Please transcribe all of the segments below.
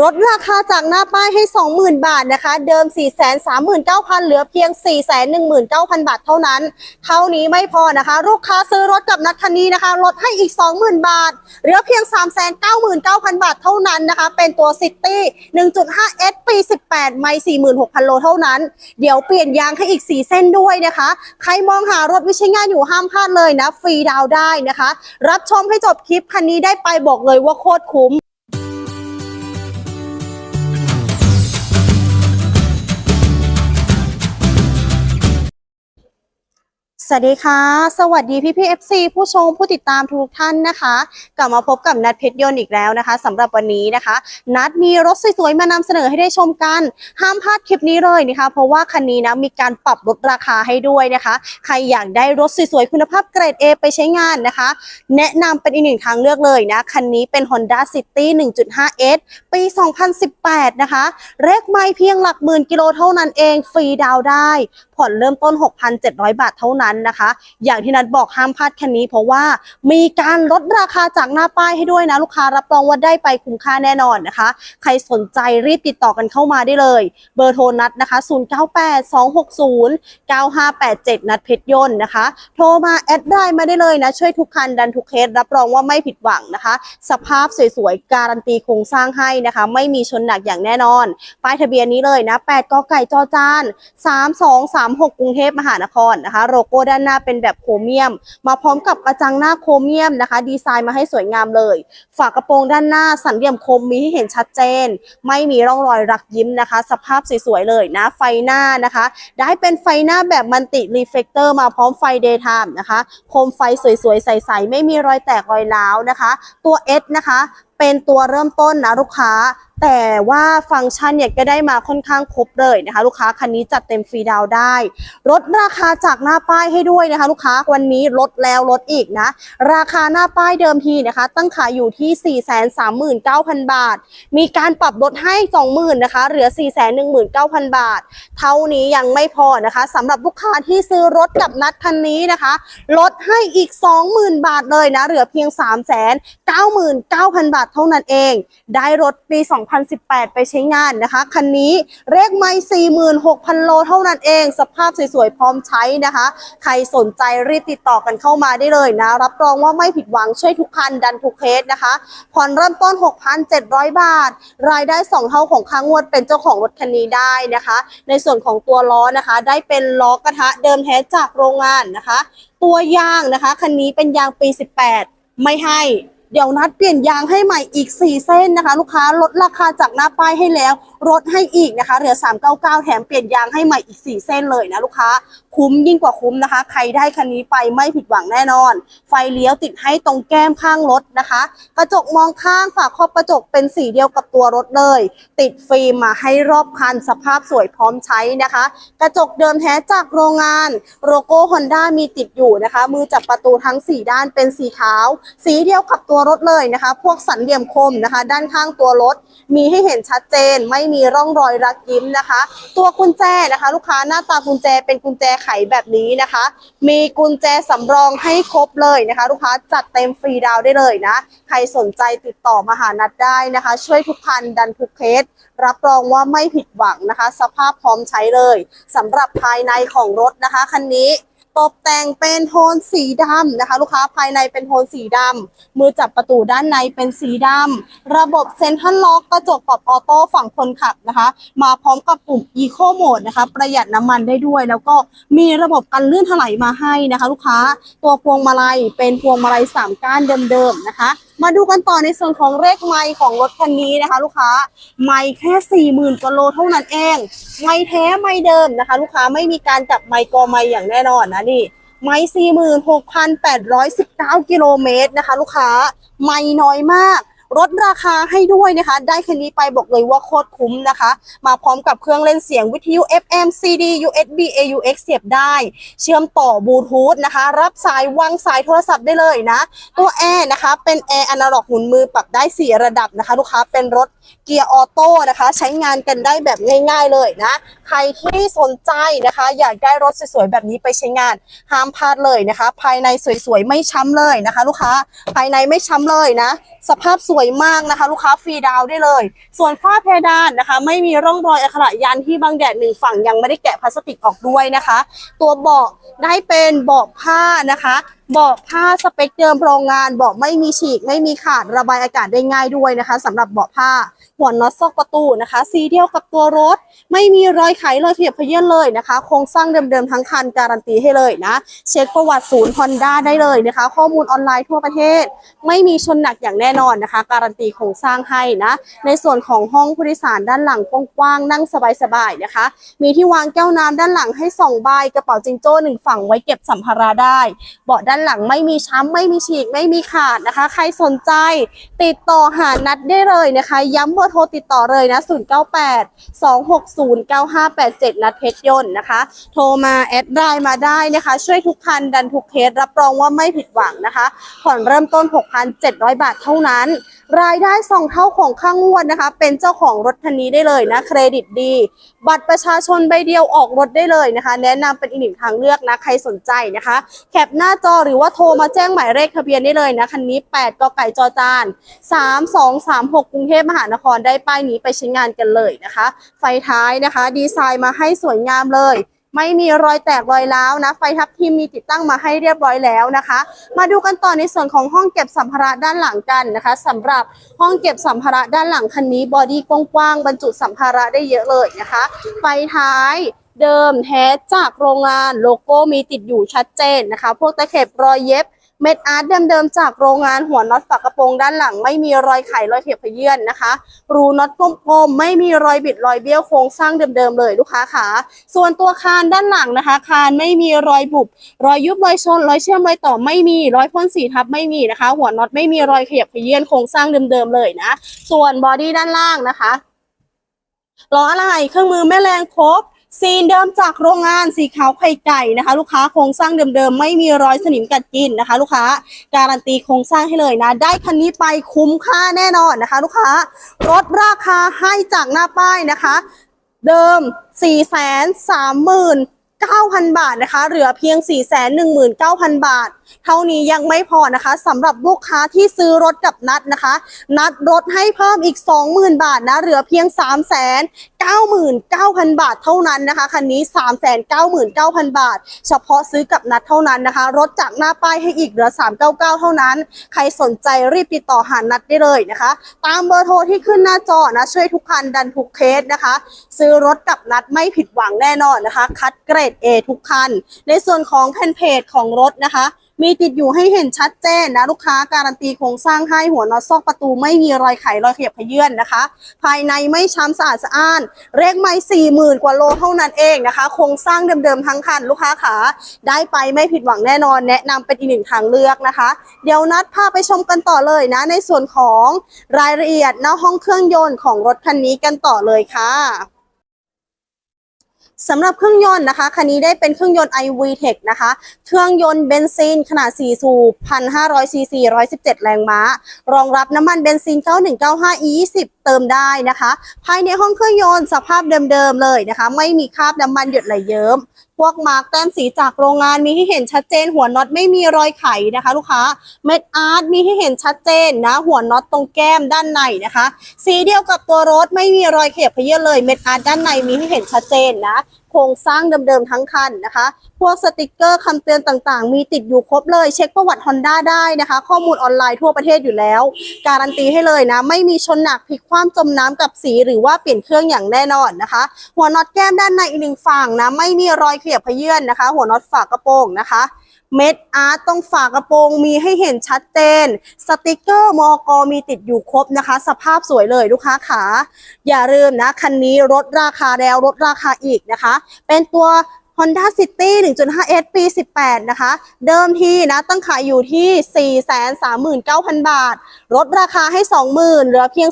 ลดราคาจากหน้าป้ายให้ 20,000 บาทนะคะ เดิม 439,000 เหลือเพียง 419,000 บาทเท่านั้น เท่านี้ไม่พอนะคะ ลูกค้าซื้อรถกับนัดคันนี้นะคะ ลดให้อีก 20,000 บาท เหลือเพียง 399,000 บาทเท่านั้นนะคะ เป็นตัว City 1.5S ปี 18 ไม่ 46,000 โลเท่านั้น เดี๋ยวเปลี่ยนยางให้อีก 4 เส้นด้วยนะคะ ใครมองหารถวิชัยงานอยู่ห้ามพลาดเลยนะ ฟรีดาวได้นะคะ รับชมให้จบคลิปคันนี้ได้ไปบอกเลยว่าโคตรคุ้ม สวัสดีค่ะ สวัสดีพี่พี่เอฟซีผู้ชมผู้ติดตามทุกท่านนะคะ กลับมาพบกับนัดเพชรยนต์อีกแล้วนะคะสำหรับวันนี้นะคะ นัดมีรถสวยๆมานำเสนอให้ได้ชมกัน ห้ามพลาดคลิปนี้เลยนะคะ เพราะว่าคันนี้นะมีการปรับลดราคาให้ด้วยนะคะ ใครอยากได้รถสวยๆคุณภาพเกรด A ไปใช้งานนะคะ แนะนำเป็นอีกหนึ่งทางเลือกเลยนะคันนี้เป็น Honda City 1.5S ปี 2018 นะคะเลขไม่เพียงหลักหมื่นกิโลเท่านั้นเองฟรีดาวได้ ผ่อนเริ่มต้น 6,700 บาทเท่านั้นนะคะ อย่างที่นัดบอกห้ามพลาดคันนี้ เพราะว่ามีการลดราคาจากหน้าป้ายให้ด้วยนะลูกค้ารับรองว่าได้ไปคุ้มค่าแน่นอนนะคะ ใครสนใจรีบติดต่อกันเข้ามาได้เลย เบอร์โทรนัดนะคะ 0982609587 นัดเพชรยนต์นะคะ โทรมาแอดไลน์มาได้เลยนะ ช่วยทุกคันดันทุกเคสรับรองว่าไม่ผิดหวังนะคะ สภาพสวยๆ การันตีโครงสร้างให้นะคะ ไม่มีชนหนักอย่างแน่นอน ป้ายทะเบียนนี้เลยนะ8กไก่จอจาน36 กรุงเทพมหานครนะคะ โลโก้ด้านหน้าเป็นแบบโครเมียม มาพร้อมกับกระจังหน้าโครเมียมนะคะ ดีไซน์มาให้สวยงามเลย ฝากระโปรงด้านหน้าสันเหลี่ยมคมมีให้เห็นชัดเจน ไม่มีร่องรอยรักยิ้มนะคะ สภาพสวยๆเลยนะ ไฟหน้านะคะ ได้เป็นไฟหน้าแบบมันติรีเฟกเตอร์มาพร้อมไฟเดย์ไทม์นะคะโคมไฟสวยๆ ใสๆ ไม่มีรอยแตกรอยร้าวนะคะ ตัว S นะคะเป็นตัวเริ่มต้นนะลูกค้า แต่ว่าฟังก์ชันเนี่ยก็ได้มาค่อนข้างครบเลยนะคะ ลูกค้าคันนี้จัดเต็มฟรีดาวได้ลดราคาจากหน้าป้ายให้ด้วยนะคะ ลูกค้าวันนี้ลดแล้วลดอีกนะ ราคาหน้าป้ายเดิมทีนะคะ ตั้งขายอยู่ที่ 439,000 บาท มีการปรับลดให้ 20,000นะคะเหลือ 419,000 บาท เท่านี้ยังไม่พอนะคะสำหรับลูกค้าที่ซื้อรถกับนัดคันนี้นะคะ ลดให้อีก 20,000 บาทเลยนะเหลือเพียง 399,000 บาทเท่านั้นเอง ได้รถปี 2 2018 ไปใช้งานนะคะ คันนี้เลขไม่46,000 โลเท่านั้นเอง สภาพสวยๆ พร้อมใช้นะคะ ใครสนใจรีบติดต่อกันเข้ามาได้เลยนะ รับรองว่าไม่ผิดหวังช่วยทุกคันดันทุกเคสนะคะ ผ่อนเริ่มต้น 6,700 บาท รายได้ 2 เท่าของค้างงวดเป็นเจ้าของรถคันนี้ได้นะคะ ในส่วนของตัวล้อนะคะ ได้เป็นล้อกระทะเดิมแท้จากโรงงานนะคะ ตัวยางนะคะ คันนี้เป็นยางปี 18 ไม่ให้ เดี๋ยวนัดเปลี่ยนยางให้ใหม่อีก 4 เส้นนะคะ ลูกค้าลดราคาจากหน้าป้ายให้แล้วลดให้อีกนะคะเหลือ 399 แถมเปลี่ยนยางให้ใหม่อีก 4 เส้นเลยนะลูกค้า คุ้มยิ่งกว่าคุ้มนะคะ ใครได้คันนี้ไปไม่ผิดหวังแน่นอน ไฟเลี้ยวติดให้ตรงแก้มข้างรถนะคะ กระจกมองข้างฝาครอบกระจกเป็นสีเดียวกับตัวรถเลย ติดฟิล์มมาให้รอบคันสภาพสวยพร้อมใช้นะคะ กระจกเดิมแท้จากโรงงานโลโก้ฮอนด้ามีติดอยู่นะคะ มือจับประตูทั้ง 4 ด้านเป็นสีขาว สีเดียวกับตัวรถเลยนะคะ พวกสันเหลี่ยมคมนะคะ ด้านข้างตัวรถ มีให้เห็นชัดเจน ไม่มีร่องรอยรักยิ้มนะคะ ตัวกุญแจนะคะ ลูกค้าหน้าตากุญแจเป็นกุญแจไขแบบนี้นะคะ มีกุญแจสำรองให้ครบเลยนะคะ ลูกค้าจัดเต็มฟรีดาวได้เลยนะ ใครสนใจติดต่อมาหานัดได้นะคะ ช่วยทุกคันดันทุกเคสรับรองว่าไม่ผิดหวังนะคะ สภาพพร้อมใช้เลยสำหรับภายในของรถนะคะคันนี้ ตกแต่งเป็นโทนสีดำนะคะ ลูกค้าภายในเป็นโทนสีดำมือจับประตูด้านในเป็นสีดำระบบเซ็นทรัลล็อกกระจกปรับออโต้ฝั่งคนขับนะคะ มาพร้อมกับปุ่ม Eco Mode นะคะ ประหยัดน้ำมันได้ด้วย แล้วก็มีระบบกันลื่นถลายมาให้นะคะ ลูกค้าตัวพวงมาลัยเป็นพวงมาลัยสามก้านเดิมๆนะคะ มาดูกันต่อในส่วนของเลขไม้ของรถคันนี้นะคะ ลูกค้าไม้แค่40,000กว่าโลเท่านั้นเองไม้แท้ไม้เดิมนะคะ ลูกค้าไม่มีการจับไม้กอไม้อย่างแน่นอนนะนี่ไม้สี่หมื่นหกพันแปดร้อยสิบเก้ากิโลเมตรนะคะ ลูกค้าไม้น้อยมาก ลดราคาให้ด้วยนะคะ ได้คันนี้ไปบอกเลยว่าโคตรคุ้มนะคะ มาพร้อมกับเครื่องเล่นเสียงวิทยุ FM CD USB AUX เสียบได้ เชื่อมต่อบลูทูธนะคะ รับสายวางสายโทรศัพท์ได้เลยนะ ตัวแอร์นะคะ เป็นแอร์อนาล็อกหมุนมือปรับได้ 4 ระดับนะคะ ลูกค้าเป็นรถเกียร์ออโต้นะคะ ใช้งานกันได้แบบง่าย ๆเลยนะ ใครที่สนใจนะคะ อยากได้รถสวยๆแบบนี้ไปใช้งาน ห้ามพลาดเลยนะคะ ภายในสวยๆไม่ช้ำเลยนะคะ ลูกค้าภายในไม่ช้ำเลยนะ สภาพสวยวยมากนะคะ ลูกค้าฟรีดาวได้เลย ส่วนฝ้าเพดานนะคะ ไม่มีร่องรอยอักขระยันที่บางแดดหนึ่งฝั่งยังไม่ได้แกะพลาสติกออกด้วยนะคะ ตัวเบาะได้เป็นเบาะผ้านะคะ บาะผ้าสเปคเดิมโรงงานเบาะไม่มีฉีก ไม่มีขาดระบายอากาศได้ง่ายด้วยนะคะสำหรับเบาะผ้าหัวน็อตซอกประตูนะคะ สีเดียวกับตัวรถ ไม่มีรอยไขรอยเขียบเขยื้อนเลยนะคะ โครงสร้างเดิมๆทั้งคันการันตีให้เลยนะ เช็คประวัติศูนย์ฮอนด้าได้เลยนะคะ ข้อมูลออนไลน์ทั่วประเทศ ไม่มีชนหนักอย่างแน่นอนนะคะ การันตีโครงสร้างให้นะ ในส่วนของห้องผู้โดยสารด้านหลังกว้างๆนั่งสบายๆนะคะ มีที่วางแก้วน้ำด้านหลังให้สองใบกระเป๋าจิงโจ้หนึ่งฝั่งไว้เก็บสัมภาระได้เบาะด้านหลังไม่มีช้ำไม่มีฉีกไม่มีขาดนะคะ ใครสนใจติดต่อหานัดได้เลยนะคะ ย้ำเบอร์โทรติดต่อเลยนะ098 260 9587 นัดเพชรยนต์นะคะ โทรมาแอดไลน์มาได้นะคะ ช่วยทุกคันดันทุกเคสรับรองว่าไม่ผิดหวังนะคะ ผ่อนเริ่มต้น 6,700 บาทเท่านั้น รายได้สองเท่าของข้างงวดนะคะ เป็นเจ้าของรถคันนี้ได้เลยนะเครดิตดี บัตรประชาชนใบเดียวออกรถได้เลยนะคะ แนะนำเป็นอีกหนึ่งทางเลือกนะใครสนใจนะคะ แคปหน้าจอหรือว่าโทรมาแจ้งหมายเลขทะเบียนได้เลยนะคันนี้ 8กไก่จอจาน 3236 กรุงเทพมหานครได้ป้ายนี้ไปใช้งานกันเลยนะคะ ไฟท้ายนะคะ ดีไซน์มาให้สวยงามเลยไม่มีรอยแตกรอยร้าวนะ ไฟทับทิมมีติดตั้งมาให้เรียบร้อยแล้วนะคะ มาดูกันต่อในส่วนของห้องเก็บสัมภาระด้านหลังกันนะคะสำหรับห้องเก็บสัมภาระด้านหลังคันนี้บอดี้กว้างๆบรรจุสัมภาระได้เยอะเลยนะคะ ไฟท้าย เดิมแท้จากโรงงานโลโก้มีติดอยู่ชัดเจนนะคะ พวกตะเข็บรอยเย็บเม็ดอาร์ตเดิมๆจากโรงงานหัวน็อตฝากระโปรงด้านหลัง ไม่มีรอยไขรอยเขียบขยื่นนะคะ รูน็อตกลมๆไม่มีรอยบิดรอยเบี้ยวโครงสร้างเดิมๆเลยลูกค้าขาส่วนตัวคานด้านหลังนะคะ คานไม่มีรอยบุบรอยยุบรอยชนรอยเชื่อมรอยต่อไม่มีรอยพ่นสีทับไม่มีนะคะ หัวน็อตไม่มีรอยเขยับขยื่นโครงสร้างเดิมๆเลยนะ ส่วนบอดี้ด้านล่างนะคะล้ออะไรเครื่องมือแม่แรงครบ ซีนเดิมจากโรงงานสีขาวไข่ไก่นะคะ ลูกค้าโครงสร้างเดิมๆ ไม่มีรอยสนิมกัดกินนะคะ ลูกค้าการันตีโครงสร้างให้เลยนะ ได้คันนี้ไปคุ้มค่าแน่นอนนะคะ ลูกค้ารถราคาให้จากหน้าป้ายนะคะ เดิม 4 3 9 0 0 0 บาทนะคะ เหลือเพียง 4 1 9 0 0 0 บาท เท่านี้ยังไม่พอนะคะสำหรับลูกค้าที่ซื้อรถกับนัดนะคะ นัดรถให้เพิ่มอีก 20,000 บาทนะ เหลือเพียง 3 9 9 0 0 0 บาทเท่านั้นนะคะ คันนี้ 3 9 9 0 0 0 บาท เฉพาะซื้อกับนัดเท่านั้นนะคะ รถจากหน้าป้ายให้อีกเหลือ 399 เท่านั้น ใครสนใจรีบติดต่อหานัดได้เลยนะคะ ตามเบอร์โทรที่ขึ้นหน้าจอนะ ช่วยทุกคันดันทุกเคสนะคะ ซื้อรถกับนัดไม่ผิดหวังแน่นอนนะคะ คัดเกรด A ทุกคัน ในส่วนของแผ่นเพจของรถนะคะ มีติดอยู่ให้เห็นชัดเจนนะลูกค้าการันตีโครงสร้างให้หัวน็อตซอกประตูไม่มีรอยไขรอยขยับขยื่นนะคะ ภายในไม่ช้ำสะอาดสะอ้านเลขไม่สี่หมื่นกว่าโลเท่านั้นเองนะคะ โครงสร้างเดิมๆทั้งคันลูกค้าขาได้ไปไม่ผิดหวังแน่นอน แนะนำเป็นอีกหนึ่งทางเลือกนะคะ เดี๋ยวนัดพาไปชมกันต่อเลยนะ ในส่วนของรายละเอียดหน้าห้องเครื่องยนต์ของรถคันนี้กันต่อเลยค่ะ สำหรับเครื่องยนต์นะคะ คันนี้ได้เป็นเครื่องยนต์ iVTEC นะคะ เครื่องยนต์เบนซินขนาด 4 สูบ 1,500ซีซี117 แรงม้า รองรับน้ำมันเบนซิน 9195 E20 เติมได้นะคะ ภายในห้องเครื่องยนต์สภาพเดิมๆเลยนะคะ ไม่มีคราบน้ำมันหยดไหลเยิ้มพวกมาร์กแต้มสีจากโรงงานมีให้เห็นชัดเจน หัวน็อตไม่มีรอยไขนะคะ ลูกค้าเม็ดอาร์ตมีให้เห็นชัดเจนนะ หัวน็อตตรงแก้มด้านในนะคะ สีเดียวกับตัวรถไม่มีรอยเขียบขยื่อเลยเม็ดอาร์ตด้านในมีให้เห็นชัดเจนนะ รงสร้างเดิมๆทั้งคันนะคะ พวกสติกเกอร์คำเตือนต่างๆ มีติดอยู่ครบเลย เช็คประวัติ Honda ได้นะคะ ข้อมูลออนไลน์ทั่วประเทศอยู่แล้ว การันตีให้เลยนะ ไม่มีชนหนักพลิกคว่ำจมน้ำกับสีหรือว่าเปลี่ยนเครื่องอย่างแน่นอนนะคะ หัวน็อตแก้มด้านในอีกหนึ่งฝั่งนะ ไม่มีรอยเขียบเขยื่อนนะคะ หัวน็อตฝากระโปรงนะคะ เม็ดอาร์ตตรงฝากระโปรงมีให้เห็นชัดเจน สติกเกอร์มอกมีติดอยู่ครบนะคะ สภาพสวยเลยลูกค้าขาอย่าลืมนะ คันนี้ลดราคาแล้วลดราคาอีกนะคะ เป็นตัว Honda City 1.5S ปี 18 นะคะ เดิมทีนะตั้งขายอยู่ที่ 439,000 บาท ลดราคาให้ 20,000 เหลือเพียง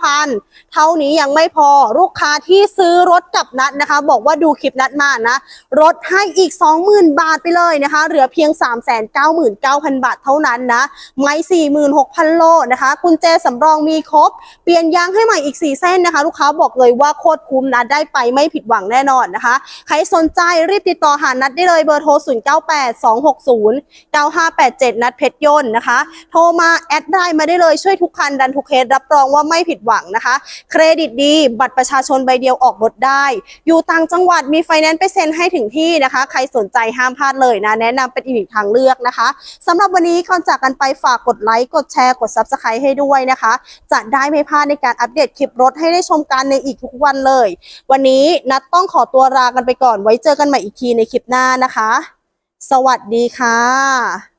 419,000 เท่านี้ยังไม่พอลูกค้าที่ซื้อรถกับนัดนะคะ บอกว่าดูคลิปนัดมานะลดให้อีก 20,000 บาทไปเลยนะคะ เหลือเพียง 399,000 บาทเท่านั้นนะ ไม่46,000 โลนะคะกุญแจสำรองมีครบ เปลี่ยนยางให้ใหม่อีก 4 เส้นนะคะ ลูกค้าบอกเลยว่าโคตรคุ้มนะได้ไปไม่ผิดหวังแน่นอนนะคะใครสนใจรีบติดต่อหานัดได้เลยเบอร์โทร 0982609587 นัดเพชรยนต์นะคะ โทรมาแอดได้มาได้เลยช่วยทุกคันดันทุกเคสรับรองว่าไม่ผิดหวังนะคะ เครดิตดี บัตรประชาชนใบเดียวออกรถได้ อยู่ต่างจังหวัดมีไฟแนนซ์ไปเซ็นให้ถึงที่นะคะ ใครสนใจห้ามพลาดเลยนะ แนะนำเป็นอีกหนึ่งทางเลือกนะคะสำหรับวันนี้ก่อนจากกันไปฝากกดไลค์กดแชร์กด Subscribe ให้ด้วยนะคะ จะได้ไม่พลาดในการอัปเดตคลิปรถให้ได้ชมกันในอีกทุกวันเลย วันนี้นัดต้องขอตัวลากันไปก่อนไว้เจอกันใหม่อีกทีในคลิปหน้านะคะ สวัสดีค่ะ